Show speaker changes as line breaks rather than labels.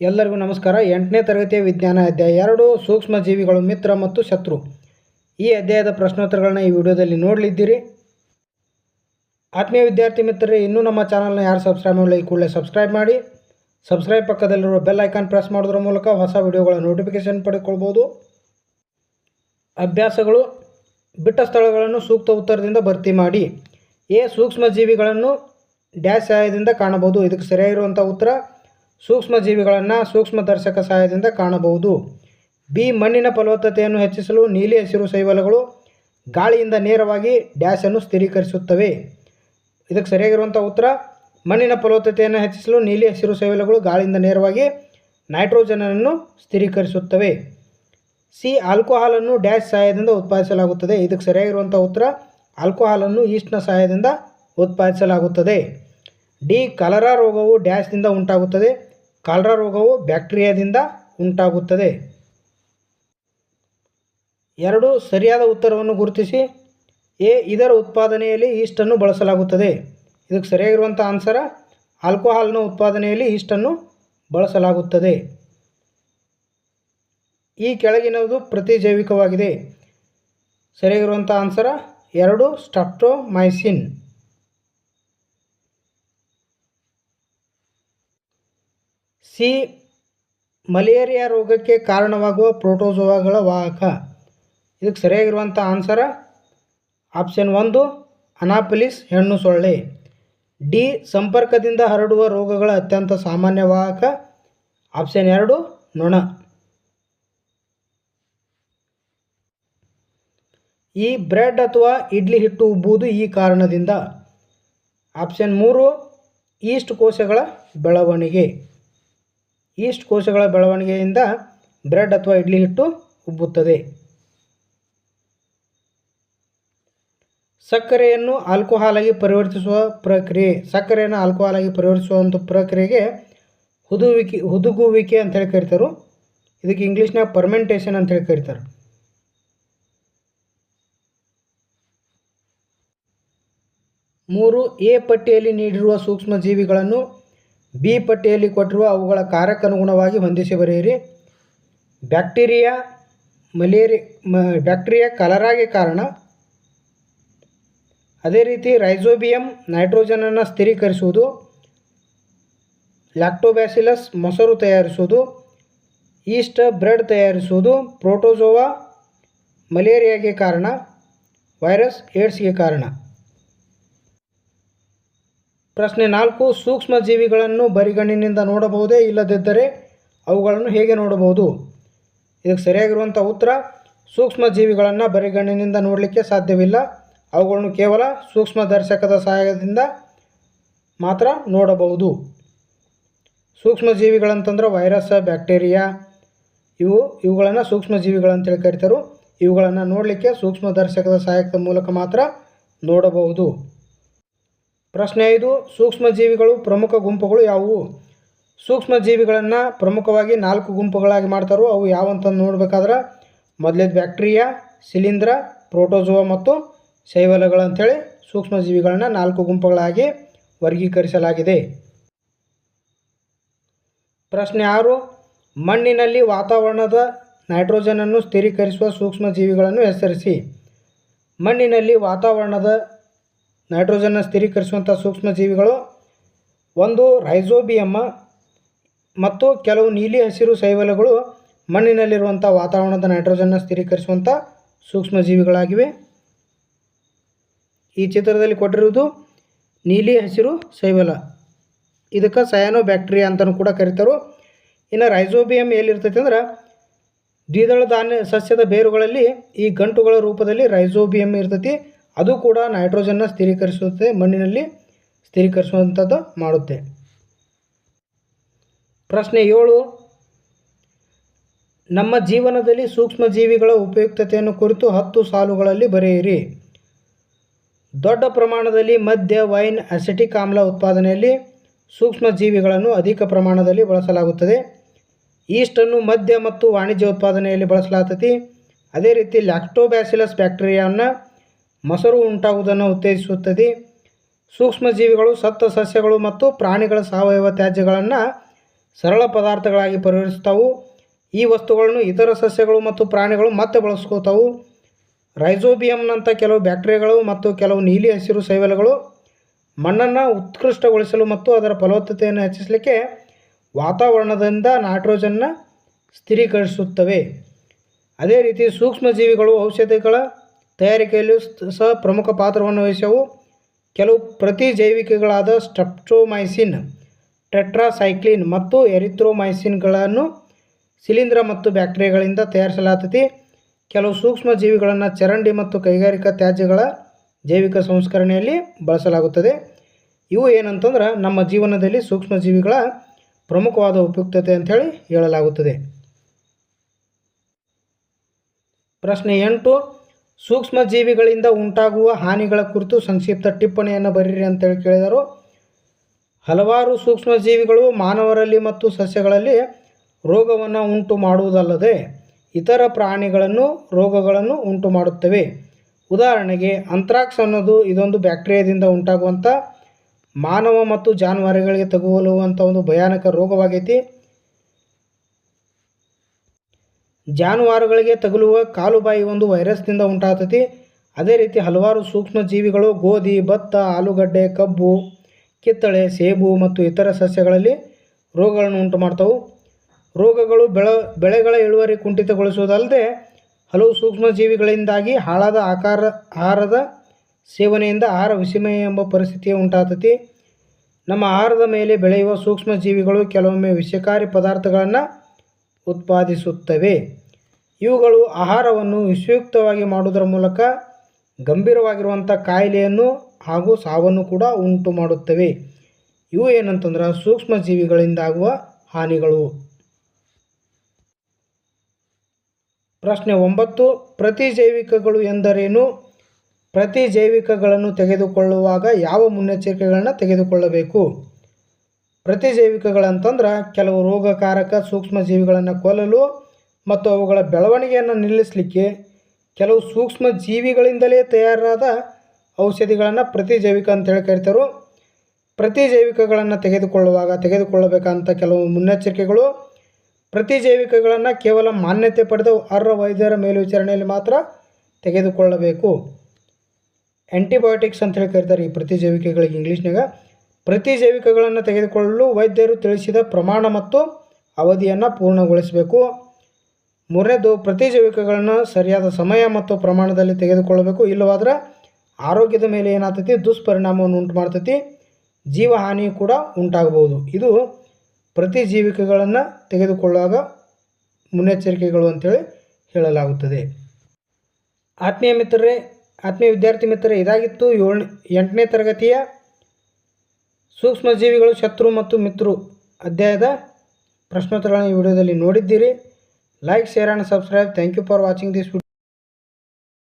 ಎಲ್ಲರಿಗೂ ನಮಸ್ಕಾರ. ಎಂಟನೇ ತರಗತಿಯ ವಿಜ್ಞಾನ ಅಧ್ಯಾಯ ಎರಡು ಸೂಕ್ಷ್ಮ ಜೀವಿಗಳು ಮಿತ್ರ ಮತ್ತು ಶತ್ರು. ಈ ಅಧ್ಯಾಯದ ಪ್ರಶ್ನೋತ್ತರಗಳನ್ನ ಈ ವಿಡಿಯೋದಲ್ಲಿ ನೋಡಲಿದ್ದೀರಿ. ಆತ್ಮೀಯ ವಿದ್ಯಾರ್ಥಿ ಮಿತ್ರರೇ, ಇನ್ನೂ ನಮ್ಮ ಚಾನಲ್ನ ಯಾರು ಸಬ್ಸ್ಕ್ರೈಬ್ ಮಾಡಲಿ ಈ ಕೂಡಲೇ ಸಬ್ಸ್ಕ್ರೈಬ್ ಮಾಡಿ. ಸಬ್ಸ್ಕ್ರೈಬ್ ಪಕ್ಕದಲ್ಲಿರುವ ಬೆಲ್ ಐಕಾನ್ ಪ್ರೆಸ್ ಮಾಡೋದ್ರ ಮೂಲಕ ಹೊಸ ವಿಡಿಯೋಗಳ ನೋಟಿಫಿಕೇಷನ್ ಪಡ್ಕೊಳ್ಬೋದು ಅಭ್ಯಾಸಗಳು, ಬಿಟ್ಟ ಸ್ಥಳಗಳನ್ನು ಸೂಕ್ತ ಉತ್ತರದಿಂದ ಭರ್ತಿ ಮಾಡಿ. ಎ ಸೂಕ್ಷ್ಮ ಜೀವಿಗಳನ್ನು ಡ್ಯಾಶ್ ಸಹಾಯದಿಂದ ಕಾಣಬಹುದು. ಇದಕ್ಕೆ ಸರಿಯಾಗಿರುವಂಥ ಉತ್ತರ ಸೂಕ್ಷ್ಮ ಜೀವಿಗಳನ್ನು ಸೂಕ್ಷ್ಮ ದರ್ಶಕ ಸಹಾಯದಿಂದ ಕಾಣಬಹುದು. ಬಿ. ಮಣ್ಣಿನ ಫಲವತ್ತತೆಯನ್ನು ಹೆಚ್ಚಿಸಲು ನೀಲಿ ಹಸಿರು ಶೈವಲಗಳು ಗಾಳಿಯಿಂದ ನೇರವಾಗಿ ಡ್ಯಾಶನ್ನು ಸ್ಥಿರೀಕರಿಸುತ್ತವೆ. ಇದಕ್ಕೆ ಸರಿಯಾಗಿರುವಂಥ ಉತ್ತರ, ಮಣ್ಣಿನ ಫಲವತ್ತತೆಯನ್ನು ಹೆಚ್ಚಿಸಲು ನೀಲಿ ಹಸಿರು ಶೈವಲಗಳು ಗಾಳಿಯಿಂದ ನೇರವಾಗಿ ನೈಟ್ರೋಜನನ್ನು ಸ್ಥಿರೀಕರಿಸುತ್ತವೆ. ಸಿ. ಆಲ್ಕೋಹಾಲನ್ನು ಡ್ಯಾಶ್ ಸಹಾಯದಿಂದ ಉತ್ಪಾದಿಸಲಾಗುತ್ತದೆ. ಇದಕ್ಕೆ ಸರಿಯಾಗಿರುವಂಥ ಉತ್ತರ ಆಲ್ಕೋಹಾಲನ್ನು ಈಸ್ಟ್ನ ಸಹಾಯದಿಂದ ಉತ್ಪಾದಿಸಲಾಗುತ್ತದೆ. ಡಿ ಕಾಲರಾ ರೋಗವು ಡ್ಯಾಶ್ನಿಂದ ಉಂಟಾಗುತ್ತದೆ, ಕಾಲರಾ ರೋಗವು ಬ್ಯಾಕ್ಟೀರಿಯಾದಿಂದ ಉಂಟಾಗುತ್ತದೆ. ಎರಡು, ಸರಿಯಾದ ಉತ್ತರವನ್ನು ಗುರುತಿಸಿ. ಎ, ಇದರ ಉತ್ಪಾದನೆಯಲ್ಲಿ ಈಸ್ಟನ್ನು ಬಳಸಲಾಗುತ್ತದೆ. ಇದಕ್ಕೆ ಸರಿಯಾಗಿರುವಂಥ ಆನ್ಸರ, ಆಲ್ಕೋಹಾಲ್ನ ಉತ್ಪಾದನೆಯಲ್ಲಿ ಈಸ್ಟನ್ನು ಬಳಸಲಾಗುತ್ತದೆ. ಈ ಕೆಳಗಿನದು ಪ್ರತಿಜೈವಿಕವಾಗಿದೆ. ಸರಿಯಾಗಿರುವಂಥ ಆನ್ಸರ, ಎರಡು ಸ್ಟಪ್ಟೋಮೈಸಿನ್ ಸಿ ಮಲೇರಿಯಾ ರೋಗಕ್ಕೆ ಕಾರಣವಾಗುವ ಪ್ರೋಟೋಜೋವಾಗಳ ವಾಹಕ. ಇದಕ್ಕೆ ಸರಿಯಾಗಿರುವಂಥ ಆನ್ಸರ ಆಪ್ಷನ್ ಒಂದು ಅನಾಪಲಿಸ್ ಹೆಣ್ಣು ಸೊಳ್ಳೆ. ಡಿ, ಸಂಪರ್ಕದಿಂದ ಹರಡುವ ರೋಗಗಳ ಅತ್ಯಂತ ಸಾಮಾನ್ಯ ವಾಹಕ. ಆಪ್ಷನ್ ಎರಡು, ನೊಣ. ಈ ಬ್ರೆಡ್ ಅಥವಾ ಇಡ್ಲಿ ಹಿಟ್ಟು ಉಬ್ಬುವುದು ಈ ಕಾರಣದಿಂದ. ಆಪ್ಷನ್ ಮೂರು, ಈಸ್ಟ್ ಕೋಶಗಳ ಬೆಳವಣಿಗೆ. ಈಸ್ಟ್ ಕೋಶಗಳ ಬೆಳವಣಿಗೆಯಿಂದ ಬ್ರೆಡ್ ಅಥವಾ ಇಡ್ಲಿ ಹಿಟ್ಟು ಉಬ್ಬುತ್ತದೆ. ಸಕ್ಕರೆಯನ್ನು ಆಲ್ಕೋಹಾಲ್ ಆಗಿ ಪರಿವರ್ತಿಸುವ ಪ್ರಕ್ರಿಯೆ, ಸಕ್ಕರೆಯನ್ನು ಆಲ್ಕೋಹಾಲ್ ಆಗಿ ಪರಿವರ್ತಿಸುವಂಥ ಪ್ರಕ್ರಿಯೆಗೆ ಹುದುವಿಕೆ, ಹುದುಗುವಿಕೆ ಅಂತೇಳಿ ಕರಿತಾರೆ. ಇದಕ್ಕೆ ಇಂಗ್ಲೀಷ್ನಾಗ ಪರ್ಮೆಂಟೇಷನ್ ಅಂತೇಳಿ ಕರೀತಾರೆ. ಮೂರು, ಎ ಪಟ್ಟಿಯಲ್ಲಿ ನೀಡಿರುವ ಸೂಕ್ಷ್ಮ ಜೀವಿಗಳನ್ನು ಬಿ ಪಟ್ಟಿಯಲ್ಲಿ ಕೊಟ್ಟಿರುವ ಅವುಗಳ ಕಾರ್ಯಕ್ಕನುಗುಣವಾಗಿ ಹೊಂದಿಸಿ ಬರೆಯಿರಿ. ಬ್ಯಾಕ್ಟೀರಿಯಾ, ಮಲೇರಿ ಬ್ಯಾಕ್ಟೀರಿಯಾ ಕಲರಾಗಿ ಕಾರಣ. ಅದೇ ರೀತಿ ರೈಸೋಬಿಯಂ ನೈಟ್ರೋಜನನ್ನು ಸ್ಥಿರೀಕರಿಸುವುದು. ಲ್ಯಾಕ್ಟೋಬ್ಯಾಸಿಲಸ್ ಮೊಸರು ತಯಾರಿಸುವುದು. ಈಸ್ಟ್ ಬ್ರೆಡ್ ತಯಾರಿಸುವುದು. ಪ್ರೋಟೋಜೋವಾ ಮಲೇರಿಯಾಗೆ ಕಾರಣ. ವೈರಸ್ ಏಡ್ಸ್ಗೆ ಕಾರಣ. ಪ್ರಶ್ನೆ ನಾಲ್ಕು, ಸೂಕ್ಷ್ಮ ಜೀವಿಗಳನ್ನು ಬರಿಗಣ್ಣಿನಿಂದ ನೋಡಬಹುದೇ ಇಲ್ಲದಿದ್ದರೆ ಅವುಗಳನ್ನು ಹೇಗೆ ನೋಡಬಹುದು? ಇದಕ್ಕೆ ಸರಿಯಾಗಿರುವಂಥ ಉತ್ತರ, ಸೂಕ್ಷ್ಮ ಜೀವಿಗಳನ್ನು ಬರಿಗಣ್ಣಿನಿಂದ ನೋಡಲಿಕ್ಕೆ ಸಾಧ್ಯವಿಲ್ಲ. ಅವುಗಳನ್ನು ಕೇವಲ ಸೂಕ್ಷ್ಮ ದರ್ಶಕದ ಸಹಾಯದಿಂದ ಮಾತ್ರ ನೋಡಬಹುದು. ಸೂಕ್ಷ್ಮ ಜೀವಿಗಳಂತಂದ್ರೆ ವೈರಸ್, ಬ್ಯಾಕ್ಟೀರಿಯಾ, ಇವು ಇವುಗಳನ್ನು ಸೂಕ್ಷ್ಮ ಜೀವಿಗಳಂತೇಳಿ ಕರಿತಾರೆ. ಇವುಗಳನ್ನು ನೋಡಲಿಕ್ಕೆ ಸೂಕ್ಷ್ಮ ದರ್ಶಕದ ಸಹಾಯಕದ ಮೂಲಕ ಮಾತ್ರ ನೋಡಬಹುದು. ಪ್ರಶ್ನೆ ಐದು, ಸೂಕ್ಷ್ಮಜೀವಿಗಳು ಪ್ರಮುಖ ಗುಂಪುಗಳು ಯಾವುವು? ಸೂಕ್ಷ್ಮಜೀವಿಗಳನ್ನು ಪ್ರಮುಖವಾಗಿ ನಾಲ್ಕು ಗುಂಪುಗಳಾಗಿ ಮಾಡ್ತಾರೋ ಅವು ಯಾವಂತ ನೋಡಬೇಕಾದ್ರೆ ಮೊದಲೇದು ಬ್ಯಾಕ್ಟೀರಿಯಾ, ಶಿಲೀಂಧ್ರ, ಪ್ರೋಟೋಜೋವಾ ಮತ್ತು ಶೈವಲಗಳಂಥೇಳಿ ಸೂಕ್ಷ್ಮಜೀವಿಗಳನ್ನು ಸೂಕ್ಷ್ಮ ಜೀವಿಗಳನ್ನ ನಾಲ್ಕು ಗುಂಪುಗಳಾಗಿ ವರ್ಗೀಕರಿಸಲಾಗಿದೆ. ಪ್ರಶ್ನೆ ಆರು, ಮಣ್ಣಿನಲ್ಲಿ ವಾತಾವರಣದ ನೈಟ್ರೋಜನನ್ನು ಸ್ಥಿರೀಕರಿಸುವ ಸೂಕ್ಷ್ಮಜೀವಿಗಳನ್ನು ಹೆಸರಿಸಿ. ಮಣ್ಣಿನಲ್ಲಿ ವಾತಾವರಣದ ನೈಟ್ರೋಜನ್ನ ಸ್ಥಿರೀಕರಿಸುವಂಥ ಸೂಕ್ಷ್ಮಜೀವಿಗಳು, ಒಂದು ರೈಸೋಬಿಯಮ್ಮ ಮತ್ತು ಕೆಲವು ನೀಲಿ ಹಸಿರು ಸೈವಲಗಳು ಮಣ್ಣಿನಲ್ಲಿರುವಂಥ ವಾತಾವರಣದ ನೈಟ್ರೋಜನ್ನ ಸ್ಥಿರೀಕರಿಸುವಂಥ ಸೂಕ್ಷ್ಮಜೀವಿಗಳಾಗಿವೆ. ಈ ಚಿತ್ರದಲ್ಲಿ ಕೊಟ್ಟಿರುವುದು ನೀಲಿ ಹಸಿರು ಸೈವಲ ಇದಕ್ಕೆ ಸಯಾನೋ ಬ್ಯಾಕ್ಟೀರಿಯಾ ಅಂತಲೂ ಕೂಡ ಕರೀತಾರೆ. ಇನ್ನು ರೈಸೋಬಿಯಮ್ ಎಲ್ಲಿರ್ತೈತೆ ಅಂದ್ರೆ ದ್ವಿದಳ ಧಾನ್ಯ ಸಸ್ಯದ ಬೇರುಗಳಲ್ಲಿ ಈ ಗಂಟುಗಳ ರೂಪದಲ್ಲಿ ರೈಸೋಬಿಯಮ್ ಇರ್ತೈತಿ. ಅದು ಕೂಡ ನೈಟ್ರೋಜನ್ನ ಸ್ಥಿರೀಕರಿಸುತ್ತೆ, ಮಣ್ಣಿನಲ್ಲಿ ಸ್ಥಿರೀಕರಿಸುವಂಥದ್ದು ಮಾಡುತ್ತೆ. ಪ್ರಶ್ನೆ ಏಳು. ನಮ್ಮ ಜೀವನದಲ್ಲಿ ಸೂಕ್ಷ್ಮ ಜೀವಿಗಳ ಉಪಯುಕ್ತತೆಯನ್ನು ಕುರಿತು ಹತ್ತು ಸಾಲುಗಳಲ್ಲಿ ಬರೆಯಿರಿ. ದೊಡ್ಡ ಪ್ರಮಾಣದಲ್ಲಿ ಮದ್ಯ, ವೈನ್, ಅಸೆಟಿಕ್ ಆಮ್ಲ ಉತ್ಪಾದನೆಯಲ್ಲಿ ಸೂಕ್ಷ್ಮ ಜೀವಿಗಳನ್ನು ಅಧಿಕ ಪ್ರಮಾಣದಲ್ಲಿ ಬಳಸಲಾಗುತ್ತದೆ. ಈಸ್ಟನ್ನು ಮದ್ಯ ಮತ್ತು ವಾಣಿಜ್ಯ ಉತ್ಪಾದನೆಯಲ್ಲಿ ಬಳಸಲಾಗ್ತತಿ. ಅದೇ ರೀತಿ ಲ್ಯಾಕ್ಟೋಬ್ಯಾಸಿಲಸ್ ಬ್ಯಾಕ್ಟೀರಿಯಾವನ್ನು ಮೊಸರು ಉಂಟಾಗುವುದನ್ನು ಉತ್ತೇಜಿಸುತ್ತದೆ. ಸೂಕ್ಷ್ಮ ಜೀವಿಗಳು ಸತ್ತ ಸಸ್ಯಗಳು ಮತ್ತು ಪ್ರಾಣಿಗಳ ಸಾವಯವ ತ್ಯಾಜ್ಯಗಳನ್ನು ಸರಳ ಪದಾರ್ಥಗಳಾಗಿ ಪರಿವರ್ತಿಸ್ತಾವು ಈ ವಸ್ತುಗಳನ್ನು ಇತರ ಸಸ್ಯಗಳು ಮತ್ತು ಪ್ರಾಣಿಗಳು ಮತ್ತೆ ಬಳಸ್ಕೋತಾವು ರೈಸೋಬಿಯಂನಂಥ ಕೆಲವು ಬ್ಯಾಕ್ಟೀರಿಯಾಗಳು ಮತ್ತು ಕೆಲವು ನೀಲಿ ಹಸಿರು ಸೈವಲ್ಗಳು ಮಣ್ಣನ್ನು ಉತ್ಕೃಷ್ಟಗೊಳಿಸಲು ಮತ್ತು ಅದರ ಫಲವತ್ತತೆಯನ್ನು ಹೆಚ್ಚಿಸಲಿಕ್ಕೆ ವಾತಾವರಣದಿಂದ ನೈಟ್ರೋಜನ್ನ ಸ್ಥಿರೀಕರಿಸುತ್ತವೆ. ಅದೇ ರೀತಿ ಸೂಕ್ಷ್ಮಜೀವಿಗಳು ಔಷಧಿಗಳ ತಯಾರಿಕೆಯಲ್ಲೂ ಸಹ ಪ್ರಮುಖ ಪಾತ್ರವನ್ನು ವಹಿಸವು. ಕೆಲವು ಪ್ರತಿಜೈವಿಕಗಳಾದ ಸ್ಟ್ರೆಪ್ಟೊಮೈಸಿನ್, ಟೆಟ್ರಾಸೈಕ್ಲಿನ್ ಮತ್ತು ಎರಿಥ್ರೋಮೈಸಿನ್ಗಳನ್ನು ಶಿಲೀಂಧ್ರ ಮತ್ತು ಬ್ಯಾಕ್ಟೀರಿಯಾಗಳಿಂದ ತಯಾರಿಸಲಾಗ್ತೈತಿ. ಕೆಲವು ಸೂಕ್ಷ್ಮ ಜೀವಿಗಳನ್ನು ಚರಂಡಿ ಮತ್ತು ಕೈಗಾರಿಕಾ ತ್ಯಾಜ್ಯಗಳ ಜೈವಿಕ ಸಂಸ್ಕರಣೆಯಲ್ಲಿ ಬಳಸಲಾಗುತ್ತದೆ. ಇವು ಏನಂತಂದ್ರೆ, ನಮ್ಮ ಜೀವನದಲ್ಲಿ ಸೂಕ್ಷ್ಮ ಜೀವಿಗಳ ಪ್ರಮುಖವಾದ ಉಪಯುಕ್ತತೆ ಅಂಥೇಳಿ ಹೇಳಲಾಗುತ್ತದೆ. ಪ್ರಶ್ನೆ ಎಂಟು ಸೂಕ್ಷ್ಮ ಜೀವಿಗಳಿಂದ ಉಂಟಾಗುವ ಹಾನಿಗಳ ಕುರಿತು ಸಂಕ್ಷಿಪ್ತ ಟಿಪ್ಪಣಿಯನ್ನು ಬರೀರಿ ಅಂತೇಳಿ ಕೇಳಿದರು. ಹಲವಾರು ಸೂಕ್ಷ್ಮ ಜೀವಿಗಳು ಮಾನವರಲ್ಲಿ ಮತ್ತು ಸಸ್ಯಗಳಲ್ಲಿ ರೋಗವನ್ನು ಉಂಟು ಮಾಡುವುದಲ್ಲದೆ ಇತರ ಪ್ರಾಣಿಗಳನ್ನು ರೋಗಗಳನ್ನು ಉಂಟು ಮಾಡುತ್ತವೆ. ಉದಾಹರಣೆಗೆ ಅಂತ್ರಾಕ್ಸ್ ಅನ್ನೋದು ಇದೊಂದು ಬ್ಯಾಕ್ಟೀರಿಯಾದಿಂದ ಉಂಟಾಗುವಂಥ ಮಾನವ ಮತ್ತು ಜಾನುವಾರುಗಳಿಗೆ ತಗುಲುವಂಥ ಒಂದು ಭಯಾನಕ ರೋಗವಾಗೈತಿ. ಜಾನುವಾರುಗಳಿಗೆ ತಗುಲುವ ಕಾಲುಬಾಯಿ ಒಂದು ವೈರಸ್ನಿಂದ ಉಂಟಾತತಿ. ಅದೇ ರೀತಿ ಹಲವಾರು ಸೂಕ್ಷ್ಮ ಜೀವಿಗಳು ಗೋಧಿ, ಭತ್ತ, ಆಲೂಗಡ್ಡೆ, ಕಬ್ಬು, ಕಿತ್ತಳೆ, ಸೇಬು ಮತ್ತು ಇತರ ಸಸ್ಯಗಳಲ್ಲಿ ರೋಗಗಳನ್ನು ಉಂಟು ಮಾಡ್ತವು ರೋಗಗಳು ಬೆಳ, ಬೆಳೆಗಳ ಇಳುವರಿ ಕುಂಠಿತಗೊಳಿಸುವುದಲ್ಲದೆ ಹಲವು ಸೂಕ್ಷ್ಮಜೀವಿಗಳಿಂದಾಗಿ ಹಾಳಾದ ಆಕಾರ, ಆಹಾರದ ಸೇವನೆಯಿಂದ ಆಹಾರ ವಿಷಮಯ ಎಂಬ ಪರಿಸ್ಥಿತಿ ಉಂಟಾತತಿ. ನಮ್ಮ ಆಹಾರದ ಮೇಲೆ ಬೆಳೆಯುವ ಸೂಕ್ಷ್ಮ ಜೀವಿಗಳು ಕೆಲವೊಮ್ಮೆ ವಿಷಕಾರಿ ಪದಾರ್ಥಗಳನ್ನು ಉತ್ಪಾದಿಸುತ್ತವೆ. ಇವುಗಳು ಆಹಾರವನ್ನು ವಿಷಯುಕ್ತವಾಗಿ ಮಾಡುವುದರ ಮೂಲಕ ಗಂಭೀರವಾಗಿರುವಂಥ ಕಾಯಿಲೆಯನ್ನು ಹಾಗೂ ಸಾವನ್ನು ಕೂಡ ಉಂಟು ಮಾಡುತ್ತವೆ. ಇವು ಏನಂತಂದ್ರೆ ಸೂಕ್ಷ್ಮ ಜೀವಿಗಳಿಂದಾಗುವ ಹಾನಿಗಳು. ಪ್ರಶ್ನೆ ಒಂಬತ್ತು ಪ್ರತಿಜೈವಿಕಗಳು ಎಂದರೇನು? ಪ್ರತಿಜೈವಿಕಗಳನ್ನು ತೆಗೆದುಕೊಳ್ಳುವಾಗ ಯಾವ ಮುನ್ನೆಚ್ಚರಿಕೆಗಳನ್ನು ತೆಗೆದುಕೊಳ್ಳಬೇಕು? ಪ್ರತಿಜೈವಿಕಗಳಂತಂದ್ರೆ ಕೆಲವು ರೋಗಕಾರಕ ಸೂಕ್ಷ್ಮ ಜೀವಿಗಳನ್ನು ಕೊಲ್ಲಲು ಮತ್ತು ಅವುಗಳ ಬೆಳವಣಿಗೆಯನ್ನು ನಿಲ್ಲಿಸಲಿಕ್ಕೆ ಕೆಲವು ಸೂಕ್ಷ್ಮ ಜೀವಿಗಳಿಂದಲೇ ತಯಾರಾದ ಔಷಧಿಗಳನ್ನು ಪ್ರತಿಜೈವಿಕ ಅಂತೇಳಿ ಕರಿತಾರೆ. ಪ್ರತಿಜೈವಿಕಗಳನ್ನು ತೆಗೆದುಕೊಳ್ಳುವಾಗ ತೆಗೆದುಕೊಳ್ಳಬೇಕಂತ ಕೆಲವು ಮುನ್ನೆಚ್ಚರಿಕೆಗಳು. ಪ್ರತಿಜೈವಿಕಗಳನ್ನು ಕೇವಲ ಮಾನ್ಯತೆ ಪಡೆದ ಅರ್ಹ ವೈದ್ಯರ ಮೇಲ್ವಿಚಾರಣೆಯಲ್ಲಿ ಮಾತ್ರ ತೆಗೆದುಕೊಳ್ಳಬೇಕು. ಆ್ಯಂಟಿಬಯೋಟಿಕ್ಸ್ ಅಂತೇಳಿ ಕರಿತಾರೆ ಈ ಪ್ರತಿಜೈವಿಕಗಳಿಗೆ ಇಂಗ್ಲೀಷ್ನಾಗ ಪ್ರತಿಜೈವಿಕಗಳನ್ನು ತೆಗೆದುಕೊಳ್ಳಲು ವೈದ್ಯರು ತಿಳಿಸಿದ ಪ್ರಮಾಣ ಮತ್ತು ಅವಧಿಯನ್ನು ಪೂರ್ಣಗೊಳಿಸಬೇಕು. ಮೂರನೇದು, ಪ್ರತಿಜೈವಿಕಗಳನ್ನು ಸರಿಯಾದ ಸಮಯ ಮತ್ತು ಪ್ರಮಾಣದಲ್ಲಿ ತೆಗೆದುಕೊಳ್ಳಬೇಕು. ಇಲ್ಲವಾದ್ರೆ ಆರೋಗ್ಯದ ಮೇಲೆ ಏನಾಗ್ತೈತಿ? ದುಷ್ಪರಿಣಾಮವನ್ನು ಉಂಟು ಮಾಡ್ತೈತಿ ಜೀವಹಾನಿ ಕೂಡ ಉಂಟಾಗಬಹುದು. ಇದು ಪ್ರತಿಜೀವಿಕಗಳನ್ನು ತೆಗೆದುಕೊಳ್ಳುವಾಗ ಮುನ್ನೆಚ್ಚರಿಕೆಗಳು ಅಂತೇಳಿ ಹೇಳಲಾಗುತ್ತದೆ. ಆತ್ಮೀಯ ಮಿತ್ರರೇ, ಆತ್ಮೀಯ ವಿದ್ಯಾರ್ಥಿ ಮಿತ್ರರೇ, ಇದಾಗಿತ್ತು ಏಳನೇ ಎಂಟನೇ ತರಗತಿಯ ಸೂಕ್ಷ್ಮ ಜೀವಿಗಳು ಶತ್ರು ಮತ್ತು ಮಿತ್ರು. ಅಧ್ಯಾಯದ ಪ್ರಶ್ನೋತ್ತರಗಳನ್ನು ಈ ವಿಡಿಯೋದಲ್ಲಿ ನೋಡಿದ್ದೀರಿ. Like share and subscribe thank you for watching this